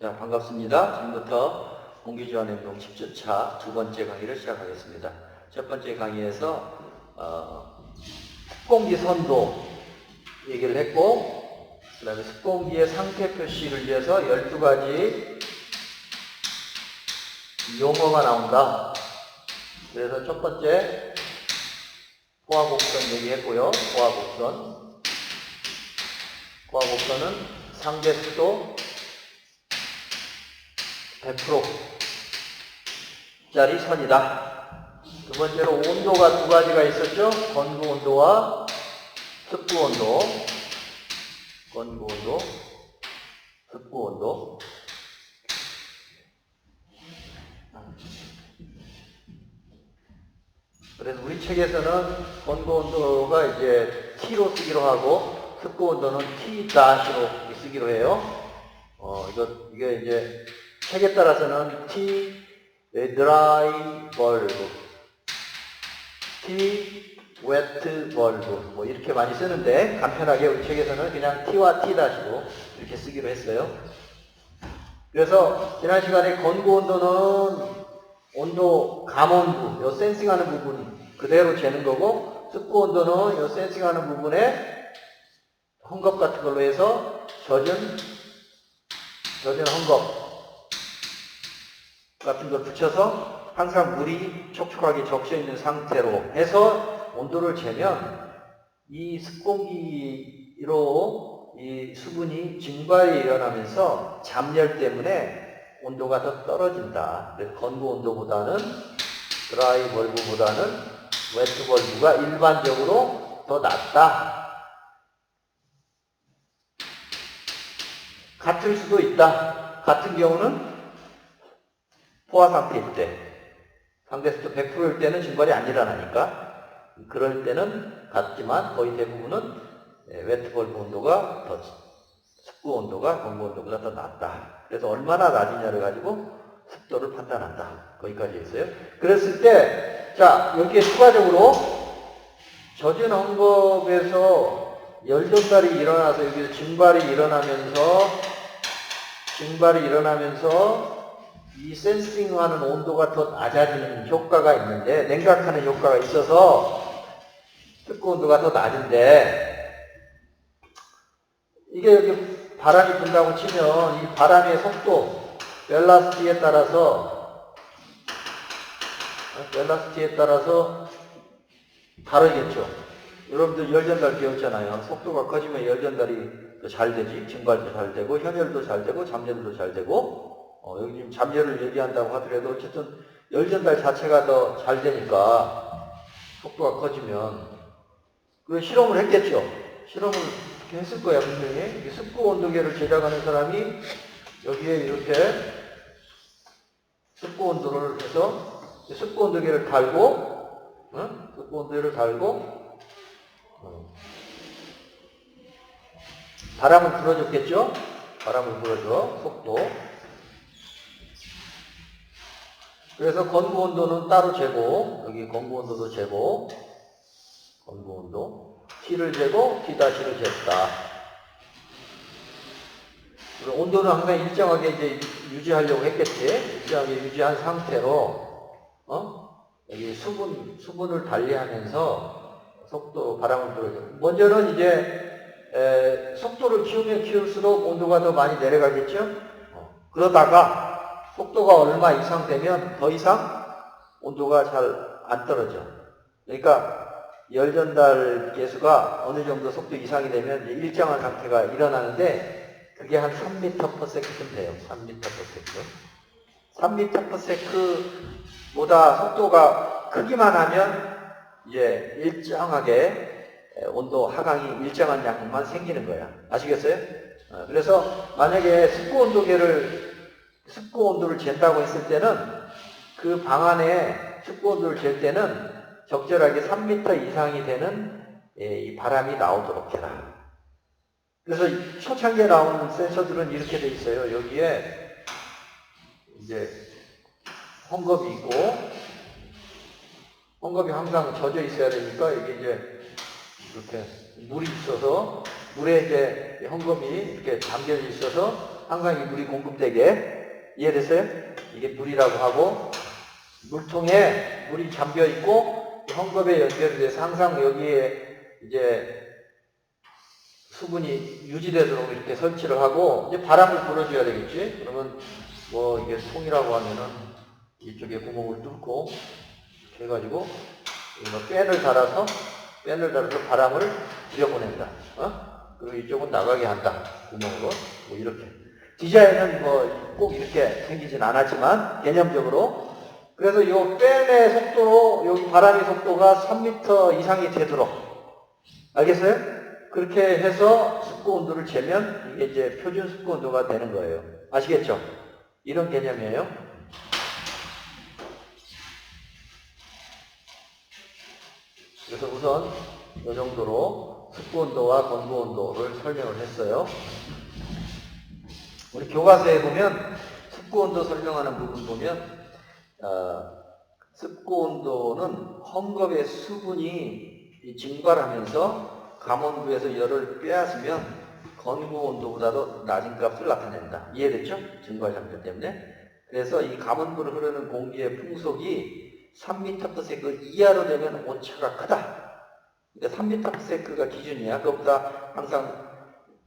자, 반갑습니다. 지금부터 공기지원 행동 10주차 두 번째 강의를 시작하겠습니다. 첫 번째 강의에서 어, 습공기 선도 얘기를 했고 그 다음에 습공기의 상태 표시를 위해서 12가지 용어가 나온다. 그래서 첫 번째 포화곡선 얘기했고요. 포화곡선 포화곡선은 상대 습도 100%짜리 선이다. 두 번째로 온도가 두 가지가 있었죠. 건구 온도와 습구 온도. 건구 온도, 습구 온도. 그래서 우리 책에서는 건구 온도가 이제 T로 쓰기로 하고 습구 온도는 T-로 쓰기로 해요. 어, 이거, 이게 이제 책에 따라서는 T 드라이 벌브, T 웨트 벌브 뭐 이렇게 많이 쓰는데 간편하게 우리 책에서는 그냥 T와 T 다시로 이렇게 쓰기로 했어요. 그래서 지난 시간에 건구 온도는 온도 감온부, 요 센싱하는 부분 그대로 재는 거고 습구 온도는 요 센싱하는 부분에 헝겊 같은 걸로 해서 젖은 젖은 헝겊 같은 걸 붙여서 항상 물이 촉촉하게 적셔 있는 상태로 해서 온도를 재면 이 습공기로 이 수분이 증발이 일어나면서 잠열 때문에 온도가 더 떨어진다. 건구 온도보다는 드라이 벌브보다는 웨트 벌브가 일반적으로 더 낮다. 같을 수도 있다. 같은 경우는 포화 상태일 때, 상대수도 100%일 때는 증발이 안 일어나니까, 그럴 때는 같지만 거의 대부분은 웨트 벌브 온도가 더, 습구 온도가 건구 온도보다 더 낮다. 그래서 얼마나 낮으냐를 가지고 습도를 판단한다. 거기까지 했어요. 그랬을 때, 자, 여기에 추가적으로 젖은 헝겊에서 열전달이 일어나서 여기서 증발이 일어나면서 증발이 일어나면서 이 센싱하는 온도가 더 낮아지는 효과가 있는데 냉각하는 효과가 있어서 습구 온도가 더 낮은데 이게 여기 바람이 분다고 치면 이 바람의 속도 벨라스티에 따라서 벨라스티에 따라서 다르겠죠. 여러분들 열 전달 배웠잖아요. 속도가 커지면 열 전달이 더잘 되지. 증발도 잘 되고 현열도 잘 되고 잠열도 잘 되고 어, 지금 잠열을 얘기한다고 하더라도 어쨌든 열 전달 자체가 더 잘 되니까 속도가 커지면 그 실험을 했겠죠. 실험을 했을 거야 분명히 이 습구 온도계를 제작하는 사람이 여기에 이렇게 습구 온도를 해서 이 습구 온도계를 달고 응? 습구 온도계를 달고 어. 바람을 불어줬겠죠? 바람을 불어줘 속도 그래서 건구 온도는 따로 재고 여기 건구 온도도 재고 건구 온도 T를 재고 T-를 쟀다. 그리고 온도는 항상 일정하게 이제 유지하려고 했겠지. 일정하게 유지한 상태로 어? 여기 수분 수분을 달리하면서 속도 바람을 불어줘. 먼저는 이제 에, 속도를 키우면 키울수록 온도가 더 많이 내려가겠죠. 어. 그러다가 속도가 얼마 이상 되면 더 이상 온도가 잘 안 떨어져. 그러니까 열 전달 계수가 어느 정도 속도 이상이 되면 일정한 상태가 일어나는데 그게 한 3m per second 돼요. 3m per second. 3m per second보다 속도가 크기만 하면 이제 일정하게 온도 하강이 일정한 양만 생기는 거야. 아시겠어요? 어, 그래서 만약에 습구 온도계를 습구 온도를 잰다고 했을 때는 그 방 안에 습구 온도를 잴 때는 적절하게 3m 이상이 되는 예, 이 바람이 나오도록 해라. 그래서 초창기에 나오는 센서들은 이렇게 돼 있어요. 여기에 이제 헝겊이 있고 헝겊이 항상 젖어 있어야 되니까 이게 이제 이렇게 물이 있어서 물에 이제 헝겊이 이렇게 담겨 있어서 항상 이 물이 공급되게 이해됐어요? 이게 물이라고 하고 물통에 물이 잠겨 있고 헝겊에 연결이 돼서 항상 여기에 이제 수분이 유지되도록 이렇게 설치를 하고 이제 바람을 불어줘야 되겠지. 그러면 뭐 이게 통이라고 하면은 이쪽에 구멍을 뚫고 이렇게 해가지고 이거 팬을 달아서 팬을 달아서 바람을 들여보낸다. 어? 그리고 이쪽은 나가게 한다. 구멍으로 뭐 이렇게 디자인은 뭐 꼭 이렇게 생기진 않았지만 개념적으로 그래서 이 팬의 속도로 여기 바람의 속도가 3m 이상이 되도록 알겠어요? 그렇게 해서 습고 온도를 재면 이게 이제 표준 습고 온도가 되는 거예요. 아시겠죠? 이런 개념이에요. 그래서 우선 이 정도로 습고 온도와 건조 온도를 설명을 했어요. 우리 교과서에 보면 습고 온도 설명하는 부분 보면 어, 습고 온도는 헝겊의 수분이 증발하면서 감온부에서 열을 빼앗으면 건고 온도보다도 낮은 값을 나타낸다. 이해됐죠? 증발 장전 때문에. 그래서 이 감온부로 흐르는 공기의 풍속이 3m/s 이하로 되면 온차가 크다. 그러니까 3m/s가 기준이야. 그것보다 항상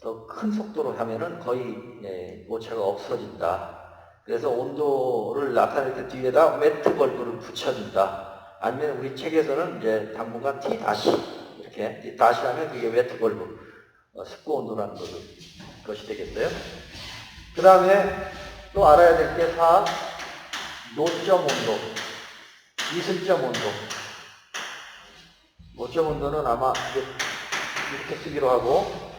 더 큰 속도로 하면은 거의 예, 오차가 없어진다. 그래서 온도를 나타낼 때 뒤에다 매트 벌브를 붙여준다. 아니면 우리 책에서는 이제 당분간 T 다시 이렇게 다시 하면 그게 매트 벌브 어, 습고 온도라는 것을, 것이 되겠어요. 그 다음에 또 알아야 될게다 노점 온도, 이슬점 온도. 노점 온도는 아마 이렇게 쓰기로 하고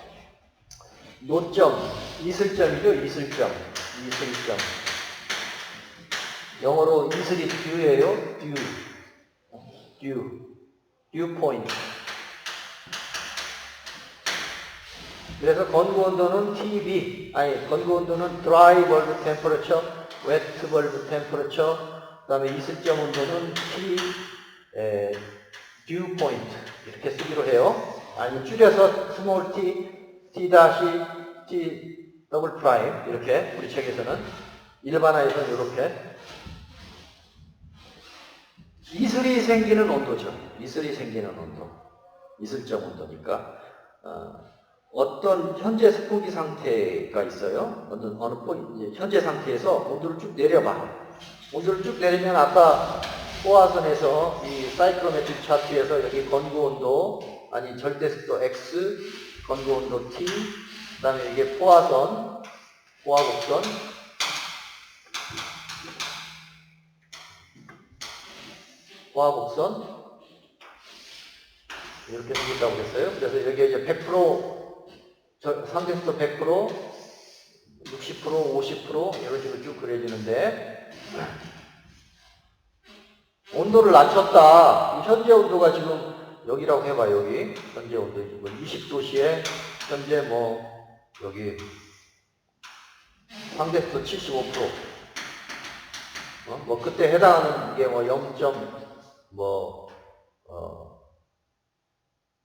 노점, 이슬점이죠, 이슬점, 이슬점. 영어로 이슬이 듀예요, 듀, 듀, 듀 포인트. 그래서 건구 온도는 TB, 아니 건구 온도는 dry bulb temperature, wet bulb temperature, 그다음에 이슬점 온도는 T 에, dew point 이렇게 쓰기로 해요. 아니 줄여서 small t, t 다시 t 더블 프라임 이렇게 우리 책에서는 일반화에서는 이렇게 이슬이 생기는 온도죠. 이슬이 생기는 온도, 이슬점 온도니까. 어, 어떤 현재 습공기 상태가 있어요. 어떤 어느 포인트, 현재 상태에서 온도를 쭉 내려봐. 온도를 쭉 내리면 아까 포화선에서 이 사이클로메트릭 차트에서 여기 건구 온도, 아니 절대 습도 X, 건구 온도 T, 그 다음에 이게 포화선, 포화곡선, 포화곡선, 이렇게 생긴다고 그랬어요. 그래서 여기에 이제 100%저 상대수도 100%, 60%, 50% 이런 식으로 쭉 그려지는데 온도를 낮췄다. 이 현재 온도가 지금 여기라고 해봐 여기 현재 온도 지금 20도씨에 현재 뭐 여기 상대수도 75%. 어? 뭐 그때 해당하는 게 뭐 0.뭐 어,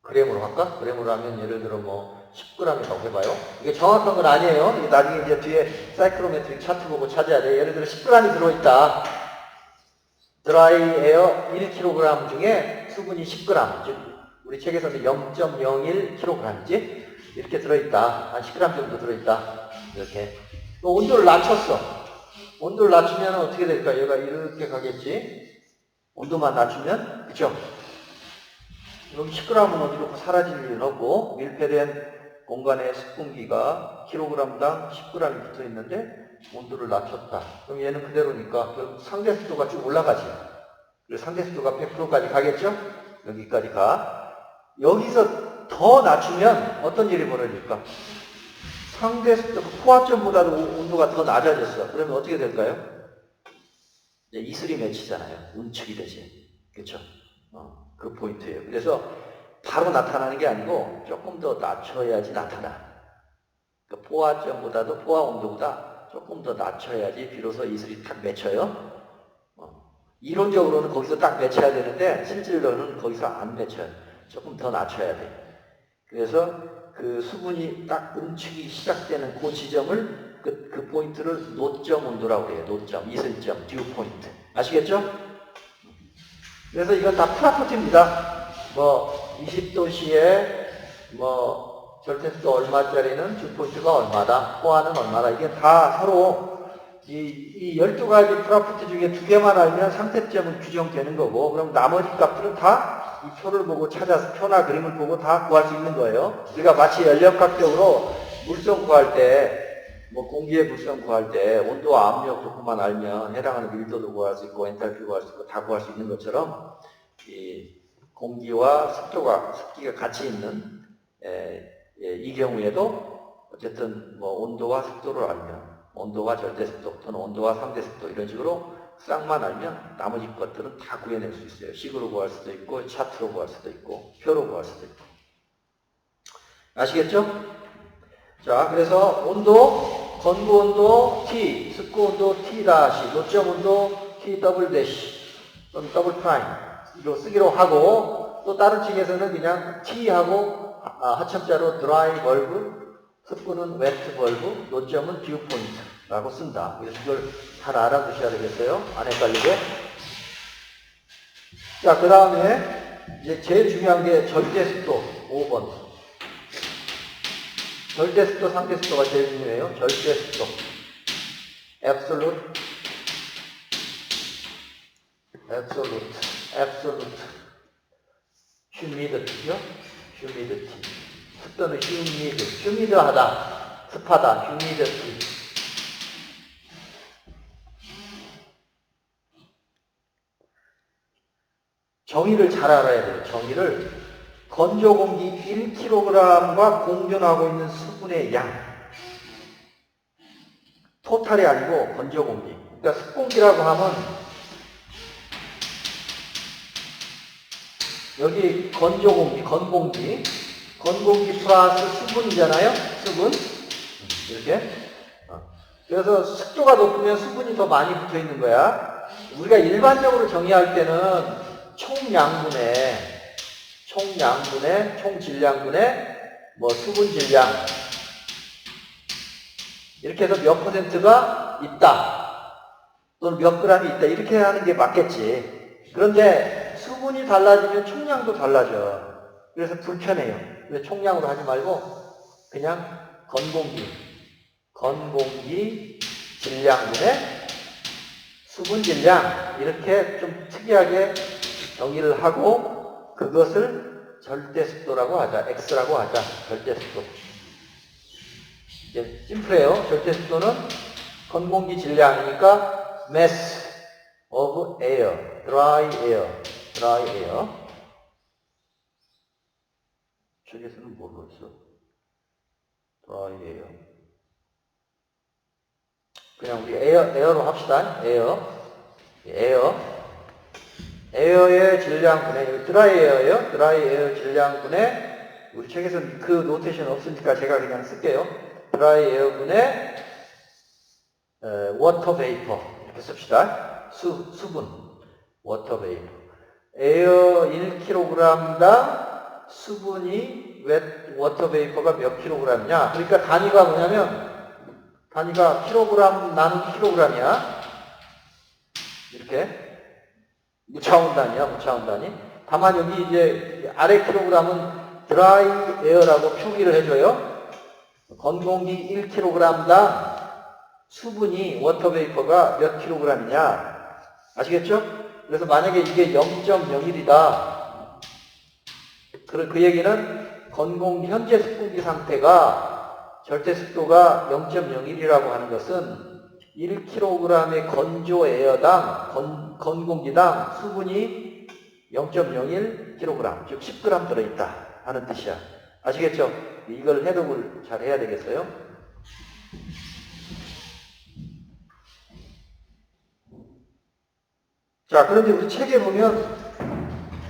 그램으로 할까? 그램으로 하면 예를 들어 뭐 10g이라고 해봐요. 이게 정확한 건 아니에요. 이게 나중에 이제 뒤에 사이클로메트릭 차트 보고 찾아야 돼. 예를 들어 10g이 들어있다. 드라이 에어 1kg 중에 수분이 10g. 즉, 우리 책에서는 0.01kg이지? 이렇게 들어있다. 한 10g 정도 들어있다. 이렇게. 또 온도를 낮췄어. 온도를 낮추면 어떻게 될까? 얘가 이렇게 가겠지? 온도만 낮추면, 그죠? 여기 10g은 어디로 사라질 일은 없고 밀폐된 공간에 습분기가 킬로그램당 10g이 붙어 있는데 온도를 낮췄다. 그럼 얘는 그대로니까 그 상대 습도가 쭉 올라가지. 그래서 상대 습도가 100%까지 가겠죠? 여기까지 가. 여기서 더 낮추면 어떤 일이 벌어질까? 상대 습도, 포화점보다도 온도가 더 낮아졌어. 그러면 어떻게 될까요? 이제 이슬이 맺히잖아요. 운축이 되지. 그렇죠? 어. 그 포인트예요. 그래서 바로 나타나는 게 아니고 조금 더 낮춰야지 나타나. 그 포화점보다도 포화 온도보다 조금 더 낮춰야지 비로소 이슬이 딱 맺혀요. 어. 이론적으로는 거기서 딱 맺혀야 되는데 실질로는 거기서 안 맺혀요. 조금 더 낮춰야 돼. 그래서 그 수분이 딱 움축이 시작되는 그 지점을 그, 그 포인트를 노점 온도라고 해요. 노점, 이슬점, 듀 포인트. 아시겠죠? 그래서 이건 다 프라포트입니다. 뭐 20도씨에 뭐 절대수도 얼마짜리는 듀 포인트가 얼마다, 호화는 얼마다. 이게 다 서로 이, 이 12가지 프라포트 중에 두 개만 알면 상태점은 규정되는 거고, 그럼 나머지 값들은 다 이 표를 보고 찾아서 표나 그림을 보고 다 구할 수 있는 거예요. 우리가 마치 연력학적으로 물성 구할 때, 뭐 공기의 물성 구할 때 온도와 압력 조금만 알면 해당하는 밀도도 구할 수 있고 엔탈피 구할 수 있고 다 구할 수 있는 것처럼 이 공기와 습도가 습기가 같이 있는 에, 예, 이 경우에도 어쨌든 뭐 온도와 습도를 알면 온도와 절대 습도 또는 온도와 상대 습도 이런 식으로 쌍만 알면 나머지 것들은 다 구해낼 수 있어요. 식으로 구할 수도 있고 차트로 구할 수도 있고 표로 구할 수도 있고 아시겠죠? 자, 그래서 온도, 건구 온도 T, 습구 온도 T 다시, 노점 온도 T 더블 대시, 또는 더블 프라임, 이로 쓰기로 하고, 또 다른 층에서는 그냥 T하고 아, 하첨자로 드라이 벌브, 습구는 웨트 벌브, 노점은 듀 포인트라고 쓴다. 그래서 이걸 잘 알아두셔야 되겠어요. 안 헷갈리게. 자, 그 다음에 이제 제일 중요한 게 절대 습도 5번. 절대 습도, 상대 습도가 제일 중요해요. 절대 습도. absolute, absolute, absolute. humidity요? humidity. 습도는 humid, humid하다, 습하다, humidity. 정의를 잘 알아야 돼요. 정의를 건조 공기 1kg과 공존하고 있는 수분의 양. 토탈이 아니고 건조 공기. 그러니까 습공기라고 하면 여기 건조 공기, 건공기, 건공기 플러스 수분이잖아요. 수분. 이렇게. 어. 그래서 습도가 높으면 수분이 더 많이 붙어 있는 거야. 우리가 일반적으로 정의할 때는 총양분의 총양분의 총질량분의 뭐 수분 질량 이렇게 해서 몇 퍼센트가 있다 또는 몇 그램이 있다 이렇게 하는 게 맞겠지 그런데 수분이 달라지면 총량도 달라져 그래서 불편해요 그래서 총량으로 하지 말고 그냥 건공기 건공기 질량분의 수분 질량 이렇게 좀 특이하게 정의를 하고 그것을 절대 습도라고 하자. X라고 하자. 절대 습도. 이제 심플해요. 절대 습도는 건공기 질량이니까 mass of air, dry air, dry air. 책에서는 dry air. 그냥 우리 에어, 에어로 합시다. 에어. 에어. 에어의 질량분의, 드라이 에어예요. 드라이 에어 질량분의, 우리 책에서는 그 노테이션 없으니까 제가 그냥 쓸게요. 드라이 에어분의 워터 베이퍼 이렇게 씁시다. 수, 수분, 워터 베이퍼. 에어 1kg당 수분이 웹 워터 베이퍼가 몇 킬로그램이냐? 그러니까 단위가 뭐냐면 단위가 킬로그램 나누기 킬로그램이야. 이렇게 무차원 단위야, 무차원 단위. 다만 여기 이제 아래 킬로그램은 드라이 에어라고 표기를 해줘요. 건공기 1kg당 수분이 워터 베이퍼가 몇 킬로그램이냐. 아시겠죠? 그래서 만약에 이게 0.01이다. 그, 그 얘기는 건공기, 현재 습공기 상태가 절대 습도가 0.01이라고 하는 것은 1kg의 건조 에어당, 건, 건공기당 수분이 0.01kg, 즉 10g 들어있다 하는 뜻이야. 아시겠죠? 이걸 해독을 잘 해야 되겠어요? 자, 그런데 우리 책에 보면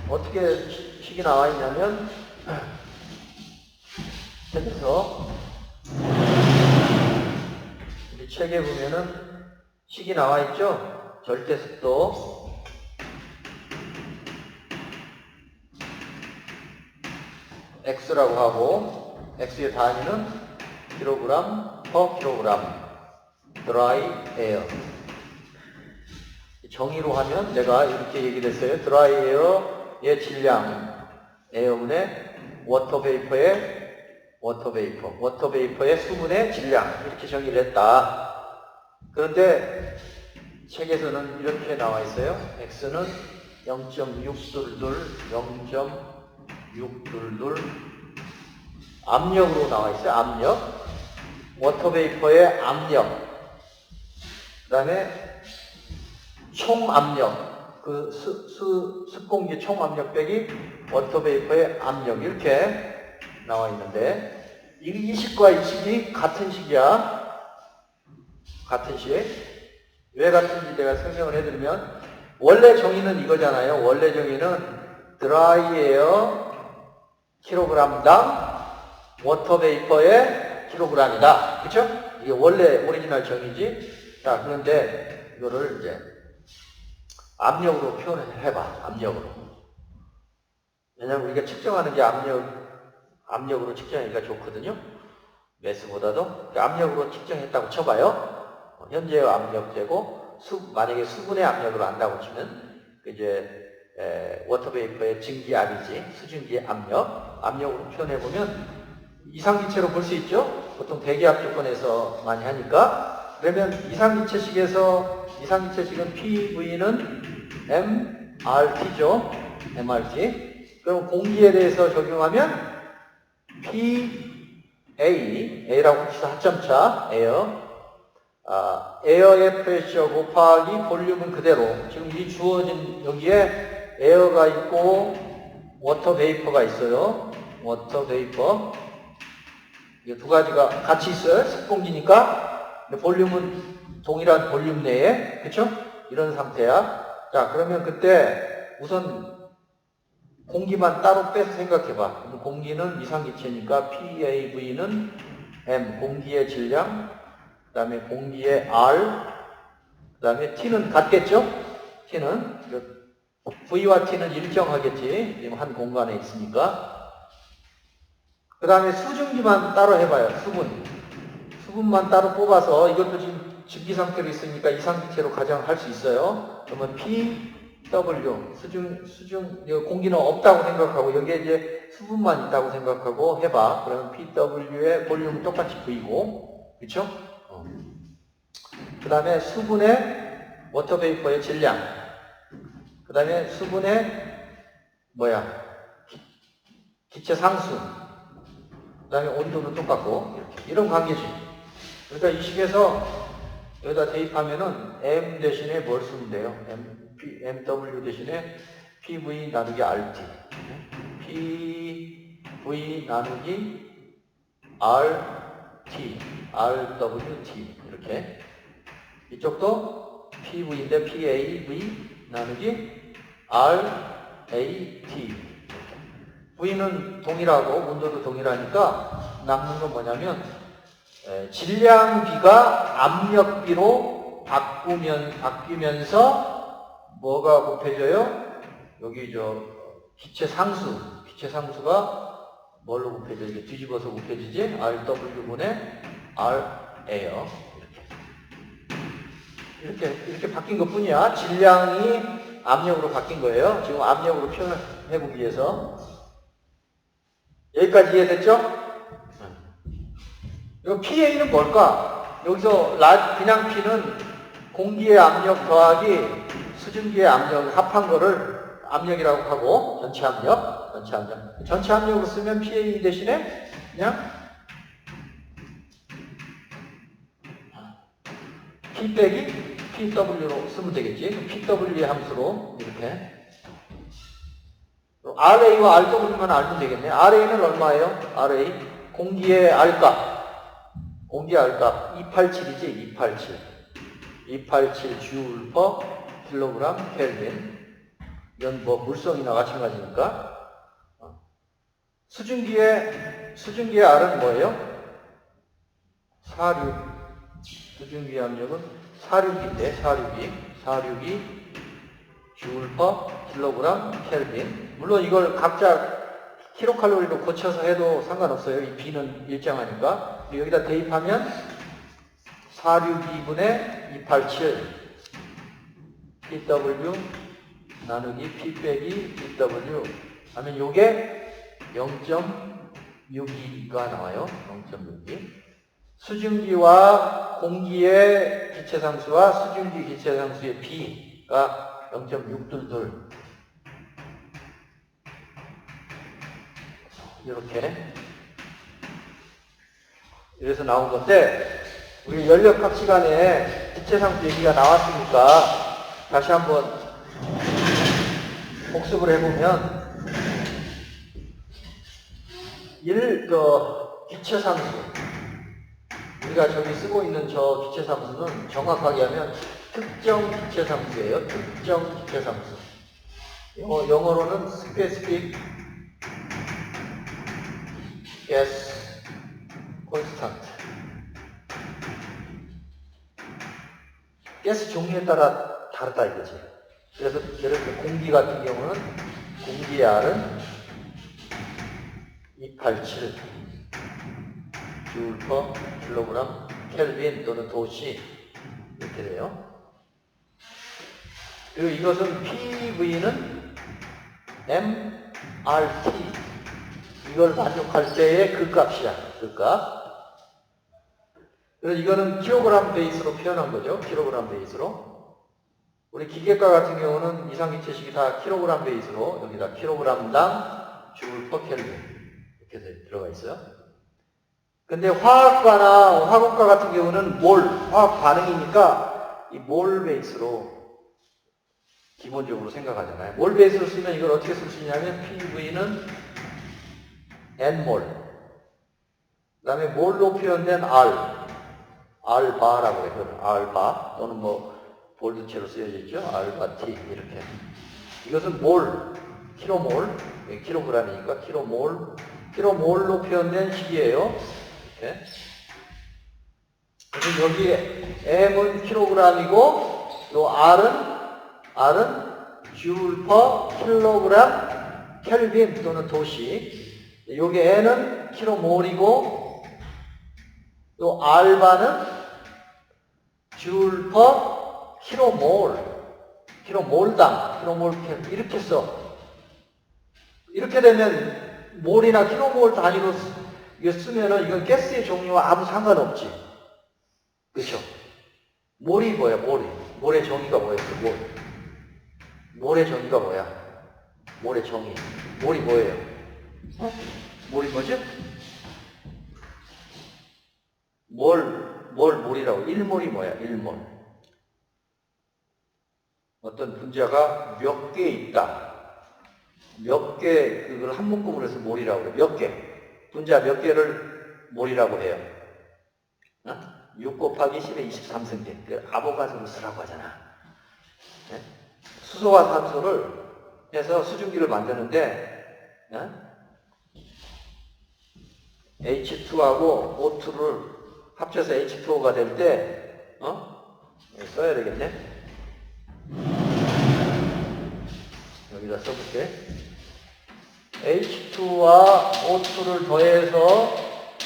어떻게 식이 나와 있냐면 책에서 우리 책에 보면은 식이 나와 있죠? 절대 습도 X라고 하고 X의 단위는 킬로그램 퍼 킬로그램 dry air. 정의로 하면 내가 이렇게 했어요. dry air의 질량, 에어문의 water vapor의 water vapor, water vapor의 수분의 질량 이렇게 정의를 했다. 그런데 책에서는 이렇게 나와 있어요. x는 0.622, 0.622 압력으로 나와 있어요. 압력. 워터 베이퍼의 압력. 그 다음에 총 압력. 그 수, 수, 습공기 총 압력 빼기 워터 베이퍼의 압력. 이렇게 나와 있는데, 이, 이 식과 이 식이 같은 식이야. 같은 식. 왜 같은지 내가 설명을 해드리면, 원래 정의는 이거잖아요. 원래 정의는 드라이 에어 킬로그램당 워터 베이퍼의 킬로그램이다. 그쵸? 이게 원래 오리지널 정의지. 자, 그런데 이거를 이제 압력으로 표현을 해봐. 압력으로. 왜냐면 우리가 측정하는 게 압력, 압력으로 측정하기가 좋거든요. 매스보다도. 압력으로 측정했다고 쳐봐요. 어, 현재의 압력 되고, 수, 만약에 수분의 압력으로 안다고 치면, 그 이제, 에, 워터베이퍼의 증기압이지, 수증기의 압력, 압력으로 표현해 보면, 이상기체로 볼 수 있죠? 보통 대기압 조건에서 많이 하니까. 그러면 이상기체식에서, 이상기체식은 PV는 MRT죠? MRT. 그럼 공기에 대해서 적용하면 PA, A라고 합시다. 합점차, 에어. 아, 에어의 프레셔 곱하기 볼륨은 그대로. 지금 이 주어진 여기에 에어가 있고 워터 베이퍼가 있어요. 워터 베이퍼. 이 두 가지가 같이 있어요. 습공기니까. 볼륨은 동일한 볼륨 내에. 그쵸? 이런 상태야. 자, 그러면 그때 우선 공기만 따로 빼서 생각해봐. 공기는 이상기체니까 PAV는 M, 공기의 질량, 그 다음에 공기의 R, 그 다음에 T는 같겠죠? T는. V와 T는 일정하겠지. 한 공간에 있으니까. 그 다음에 수증기만 따로 해봐요. 수분. 수분만 따로 뽑아서 이것도 지금 증기 상태로 있으니까 이상기체로 가장 할수 있어요. 그러면 P, W, 수중, 수중, 공기는 없다고 생각하고, 여기에 이제 수분만 있다고 생각하고 해봐. 그러면 PW의 볼륨은 똑같이 V고, 그쵸? 어. 그 다음에 수분의 워터베이퍼의 질량. 그 다음에 수분의, 뭐야, 기, 기체 상수. 그 다음에 온도는 똑같고, 이렇게. 이런 관계지. 그러니까 이 식에서 여기다 대입하면은 M 대신에 뭘 쓰면 돼요? M, MW 대신에 PV 나누기 RT. PV 나누기 RT. RWT. 이렇게. 이쪽도 PV인데 PAV 나누기 RAT. V는 동일하고 온도도 동일하니까 남는 건 뭐냐면 에, 질량비가 압력비로 바꾸면 바뀌면서 뭐가 곱해져요? 여기 저 기체 상수, 기체 상수가 뭘로 곱해져? 이게 뒤집어서 곱해지지? RW분의 R에요. 이렇게. 이렇게, 바뀐 것 뿐이야. 질량이 압력으로 바뀐 거예요. 지금 압력으로 표현을 해보기 위해서. 여기까지 이해됐죠? 이거 PA는 뭘까? 여기서 라, 그냥 P는 공기의 압력 더하기 수증기의 압력 합한 거를 압력이라고 하고 전체 압력, 전체 압력. 전체 압력으로 쓰면 PA 대신에 그냥 P 빼기 PW로 쓰면 되겠지. PW의 함수로 이렇게 RA와 RW만 알면 되겠네. RA는 얼마예요? RA 공기의 R값 공기 R값 287이지 287 287줄퍼 킬로그램 켈빈 이건 뭐 물성이나 마찬가지니까 어. 수증기의 수증기의 R은 뭐예요? 사륙 수증기 압력은 사륙인데 사륙이 사륙이 줄퍼 킬로그램 켈빈 물론 이걸 각자 킬로칼로리로 고쳐서 해도 상관없어요. 이 B는 일정하니까. 여기다 대입하면 462분의 287 PW 나누기 P 빼기 PW 하면 요게 0.62가 나와요. 0.62. 수증기와 공기의 기체상수와 수증기 기체상수의 B가 0.622 이렇게 이래서 나온 건데 우리 연력학 시간에 기체상수 얘기가 나왔으니까 다시 한번 복습을 해보면 일, 그, 기체상수 우리가 저기 쓰고 있는 저 기체상수는 정확하게 하면 특정 기체상수예요. 특정 기체상수. 영어, 영어로는 specific gas constant. 가스 종류에 따라 다르다 이거지. 그래서 예를 들어 공기 같은 경우는 공기의 R은 287 joule per 킬로그램 켈빈 또는 도시 이렇게 돼요. 그리고 이것은 PV는 MRT 이걸 만족할 때의 그 값이야. 그 값. 그래서 이거는 킬로그램 베이스로 표현한 거죠. 킬로그램 베이스로. 우리 기계과 같은 경우는 이상기체식이 다 킬로그램 베이스로 여기다 킬로그램당 줄 퍼 켈빈 이렇게 돼- 들어가 있어요. 근데 화학과나 화공과 같은 경우는 몰, 화학 반응이니까 이 몰 베이스로 기본적으로 생각하잖아요. 몰 베이스로 쓰면 이걸 어떻게 쓸 수 있냐면 PV는 N몰, 그 다음에 몰로 표현된 R, R바라고 해요. R바 또는 뭐 볼드체로 쓰여져 있죠. T 이렇게. 이것은 몰, 킬로몰, 예, 킬로그램이니까 킬로몰, 킬로몰로 표현된 식이에요. 이렇게. 그래서 여기에 M은 킬로그램이고 요 R은 R은 줄 퍼 킬로그램 켈빈 또는 도시. 요게 N은 킬로몰이고 요 알바는 줄 퍼 킬로몰. 킬로몰당 킬로몰 켈 이렇게 써. 이렇게 되면 몰이나 킬로몰 단위로 쓰면은 이건 가스의 종류와 아무 상관없지. 그렇죠? 몰이 뭐야? 몰이. 몰의 정의가 뭐였어? 몰. 몰의 정의가 뭐야? 몰의 정의. 몰이 뭐예요? 어? 몰이 뭐죠? 몰, 몰, 몰이라고. 일몰이 뭐야? 일몰. 어떤 분자가 몇 개 있다. 몇 개, 그걸 한 묶음으로 해서 몰이라고 그래. 몇 개. 분자 몇 개를 몰이라고 해요. 어? 6 곱하기 10의 23승계. 그 아보가드로 쓰라고 하잖아. 예? 수소와 산소를 해서 수증기를 만드는데, 어? H2하고 O2를 합쳐서 H2O가 될 때, 어? 써야 되겠네. 여기다 써볼게. H2와 O2를 더해서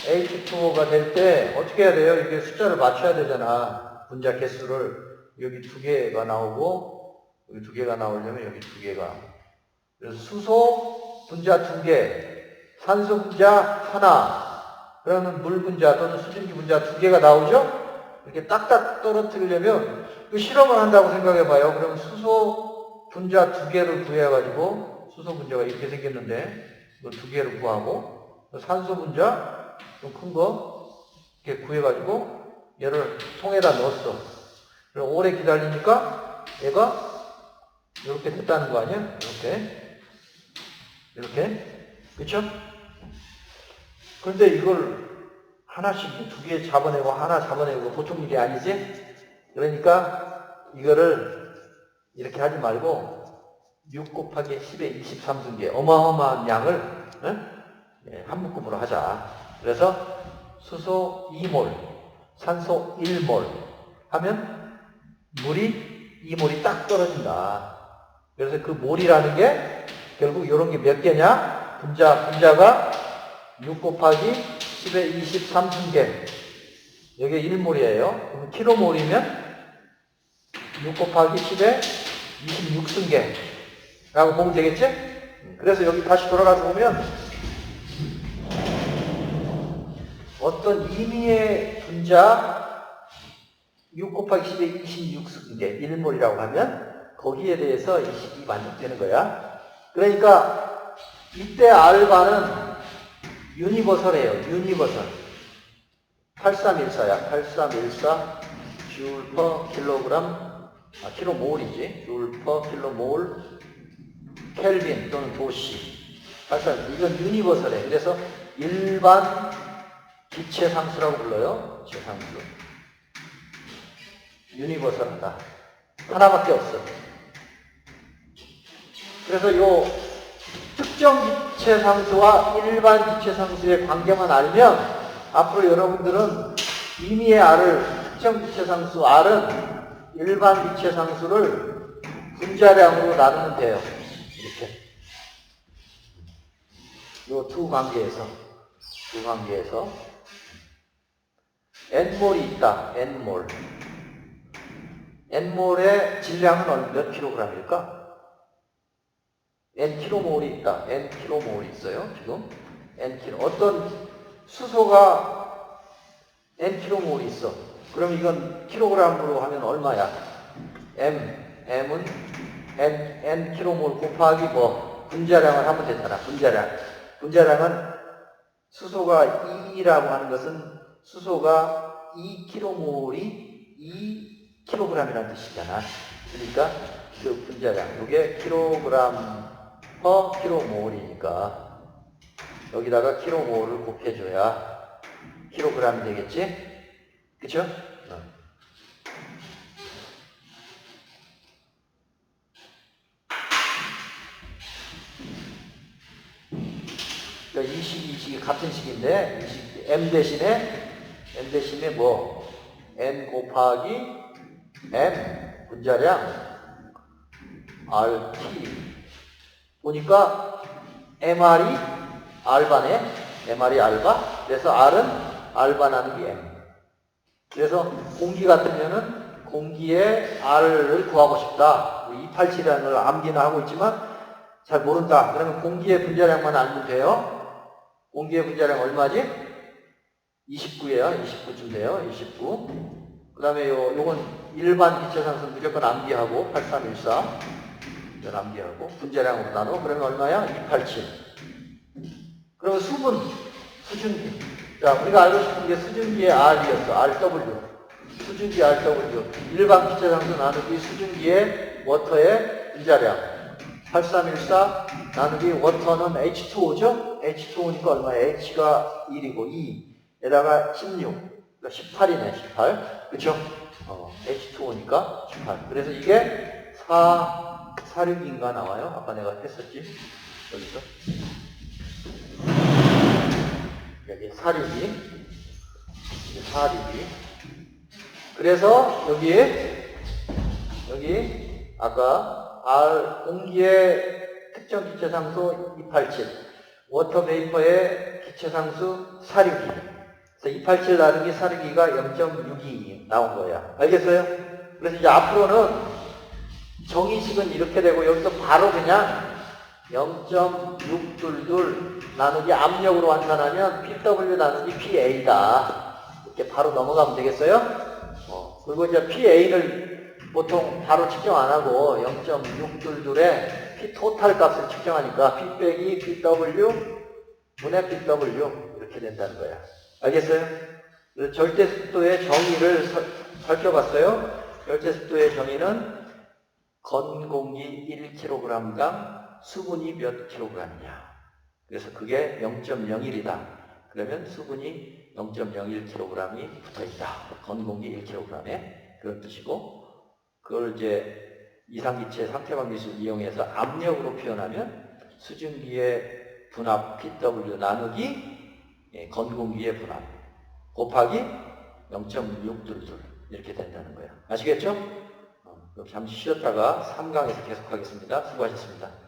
H2O가 될 때 어떻게 해야 돼요? 이게 숫자를 맞춰야 되잖아. 분자 개수를 여기 두 개가 나오고 여기 두 개가 나오려면 여기 두 개가. 그래서 수소 분자 두 개, 산소 분자 하나. 그러면 물 분자 또는 수증기 분자 두 개가 나오죠? 이렇게 딱딱 떨어뜨리려면 그 실험을 한다고 생각해 봐요. 그러면 수소 분자 두 개를 구해가지고 수소 분자가 이렇게 생겼는데 이거 두 개를 구하고 산소 분자 좀 큰 거 이렇게 구해가지고 얘를 통에다 넣었어. 오래 기다리니까 얘가 이렇게 됐다는 거 아니야? 이렇게 이렇게 그쵸? 그런데 이걸 하나씩 두 개 잡아내고 하나 잡아내고 보통 일이 아니지? 그러니까 이거를 이렇게 하지 말고 6 곱하기 10의 23승계 어마어마한 양을 어? 예, 한 묶음으로 하자. 그래서 수소 2몰, 산소 1몰 하면 물이 2몰이 딱 떨어진다. 그래서 그 몰이라는 게 결국 이런 게 몇 개냐? 분자, 분자가 6 곱하기 10의 23승계 여기 1몰이에요. 그럼 킬로몰이면 6 곱하기 10에 26승계라고 보면 되겠지? 그래서 여기 다시 돌아가서 보면 어떤 임의의 분자 6 곱하기 10에 26승계 1몰이라고 하면 거기에 대해서 이 식이 만족되는 거야. 그러니까 이때 알바는 유니버설이에요. 유니버설. 8314야. 8314 줄 퍼 킬로그램 아, 킬로몰이지. 줄 퍼 킬로몰 켈빈 또는 도시. 83 이건 유니버설이에요. 그래서 일반 기체 상수라고 불러요. 기체 상수. 유니버설하다. 하나밖에 없어. 그래서 요 특정 기체 상수와 일반 기체 상수의 관계만 알면 앞으로 여러분들은 임의의 R을 특정 기체 상수 R은 일반 기체 상수를 분자량으로 나누면 돼요. 이렇게. 요 두 관계에서 두 관계에서 n몰이 있다. n몰. n몰의 질량은 몇 킬로그램일까? n 킬로몰이 있다. n 킬로몰이 있어요. 지금 n 킬로 어떤 수소가 n 킬로몰이 있어. 그럼 이건 킬로그램으로 하면 얼마야? m m은 n n 킬로몰 곱하기 뭐 분자량을 하면 되잖아. 분자량. 분자량은 수소가 2라고 하는 것은 수소가 2킬로몰이 2킬로그램이라는 뜻이잖아. 그러니까 그 분자량, 이게 킬로그램 퍼 킬로몰이니까 여기다가 킬로몰을 곱해줘야 킬로그램이 되겠지? 그쵸? 어. 그러니까 이 식이 이 식이 같은 식인데 이 식, m 대신에 m 대신에 뭐 n 곱하기 m 분자량 RT 보니까 MR이 알바네 MR이 알바 그래서 R은 알바 나누기 M 그래서 공기 같으면은 공기의 R을 구하고 싶다. 287이라는 걸 암기는 하고 있지만 잘 모른다. 그러면 공기의 분자량만 알면 돼요. 공기의 분자량 얼마지? 29예요. 29쯤 돼요. 29 그 다음에 요, 요건 일반 기체상승 무조건 암기하고 8314 이건 암기하고 분자량으로 나눠. 그러면 얼마야? 287 그러면 수분 수증기 자 우리가 알고 싶은 게 수증기의 R이었어 RW 수증기 RW 일반 기체상승 나누기 수증기의 워터의 분자량 8314 나누기 워터는 H2O죠? H2O니까 얼마야? H가 1이고 2 에다가 16 그러니까 18이네, 18. 그쵸? 어, H2O니까 18. 그래서 이게 4, 46인가 나와요? 아까 내가 했었지? 여기서. 여기 46이. 46이. 그래서 여기, 여기, 아까 R 공기의 특정 기체상수 287, 워터 베이퍼의 기체상수 462. 그래서 287 나누기 462가 0.62 나온 거야. 알겠어요? 그래서 이제 앞으로는 정의식은 이렇게 되고 여기서 바로 그냥 0.622 나누기 압력으로 환산하면 PW 나누기 PA다. 이렇게 바로 넘어가면 되겠어요? 어, 그리고 이제 PA를 보통 바로 측정 안 하고 0.622의 P 토탈 값을 측정하니까 P 빼기 PW 분의 PW 이렇게 된다는 거야. 알겠어요? 절대 습도의 정의를 서- 살펴봤어요. 절대 습도의 정의는 건 공기 1kg당 수분이 몇 kg이냐. 그래서 그게 0.01이다. 그러면 수분이 0.01kg이 붙어 있다. 건공기 1kg에 그런 뜻이고 그걸 이제 이상기체 상태방 기술 이용해서 압력으로 표현하면 수증기의 분압 PW 나누기 예, 건공기의 분압 곱하기 0.622 이렇게 된다는 거야. 아시겠죠? 어, 그럼 잠시 쉬었다가 3강에서 계속하겠습니다. 수고하셨습니다.